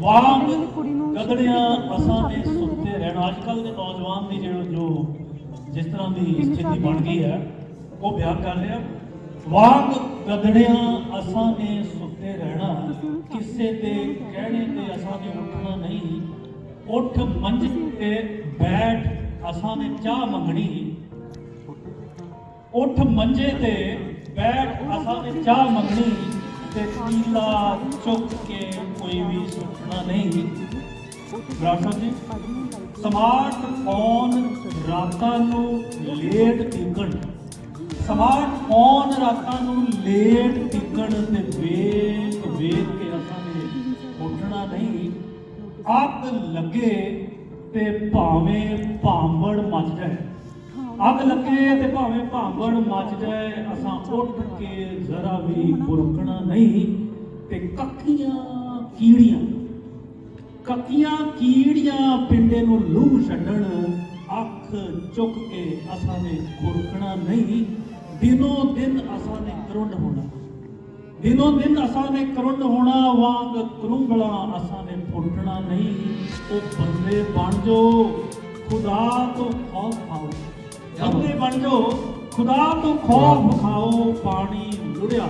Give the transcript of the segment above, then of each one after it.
ਵਾਮ ਗਦੜਿਆਂ ਅਸਾਂ ਤੇ ਸੁੱਤੇ ਰਹਿਣਾ। ਅੱਜ ਕੱਲ ਦੇ ਨੌਜਵਾਨ ਦੀ ਜਿਹੜਾ ਜੋ ਜਿਸ ਤਰ੍ਹਾਂ ਦੀ ਸਥਿਤੀ ਬਣ ਗਈ ਹੈ, ਉਹ ਬਿਆਨ ਕਰ ਰਿਹਾ। ਵਾਂਗ ਗਦੜਿਆਂ ਅਸਾਂ ਨੇ ਸੁੱਤੇ ਰਹਿਣਾ ਕਿਸੇ ਦੇ ਕਹਿਣੇ ਤੇ ਅਸਾਂ ਨੇ ਉੱਠਣਾ ਨਹੀਂ। ਉੱਠ ਮੰਜ ਤੇ ਬੈਠ ਅਸਾਂ ਨੇ ਚਾਹ ਮੰਗਣੀ। ਉੱਠ ਮੰਜੇ ਤੇ ਬੈਠ, ਅਸਾਂ ਨੇ ਚਾਹ ਮੰਗਣੀ ਤੇ ਪੀਲਾ ਚੁੱਕ ਕੇ ਕੋਈ ਵੀ ਸੁੱਟਣਾ ਨਹੀਂ। ਬਰਾੜ ਸਾਹਿਬ ਜੀ ਸਮਾਰਟਫੋਨ ਰਾਤਾਂ ਨੂੰ ਲੇਟ ਟਿਕਣ। ਸਮਾਰਟਫੋਨ ਰਾਤਾਂ ਨੂੰ ਲੇਟ ਟਿਕਣ ਤੇ ਵੇਖ ਵੇਖ ਕੇ ਅਸਾਂ ਨੇ ਉੱਠਣਾ ਨਹੀਂ। ਅੱਗ ਲੱਗੇ ਤੇ ਭਾਵੇਂ ਭਾਵੇਂ ਅੱਗ ਲੱਗੇ ਤੇ ਭਾਵੇਂ ਭਾਂਬੜ ਮੱਚ ਜਾਏ, ਅਸਾਂ ਉੱਠ ਕੇ ਜ਼ਰਾ ਵੀ ਬੁਰਕਣਾ ਨਹੀਂ। ਤੇ ਕੱਕੀਆਂ ਕੀੜੀਆਂ ਕੱਕੀਆਂ ਕੀੜੀਆਂ ਪਿੰਡੇ ਨੂੰ ਲੂਹ ਛੱਡਣ, ਅੱਖ ਚੁੱਕ ਕੇ ਅਸਾਂ ਨੇ ਖੁਰਕਣਾ ਨਹੀਂ। ਦਿਨੋਂ ਦਿਨ ਅਸਾਂ ਨੇ ਕਰੁੰਡ ਹੋਣਾ। ਦਿਨੋਂ ਦਿਨ ਅਸਾਂ ਨੇ ਕਰੁੰਡ ਹੋਣਾ, ਵਾਂਗ ਕਰੁੰਗਲਾ ਅਸਾਂ ਨੇ ਫੁੱਟਣਾ ਨਹੀਂ। ਉਹ ਬੰਦੇ ਬਣ ਜੋ ਖੁਦਾ ਤੋਂ ਖੌਫ ਖਾਓ। ਬੰਦੇ ਬਣ ਜੋ ਖੁਦਾ ਤੋਂ ਖੌਫ ਖਾਓ ਪਾਣੀ ਲੁੜਿਆ।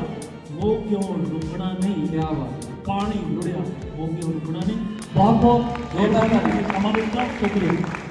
ਉਹ ਕਿਉਂ ਰੁਕਣਾ ਨਹੀਂ? ਕੀ ਬਾਤ ਪਾਣੀ ਲੁੜਿਆ ਉਹ ਕਿਉਂ ਰੁਕਣਾ ਨਹੀਂ? ਬਹੁਤ ਬਹੁਤ ਜ਼ੋਰਦਾਰ। ਸਮਾਂ ਦਿੱਤਾ ਸ਼ੁਕਰੀਆ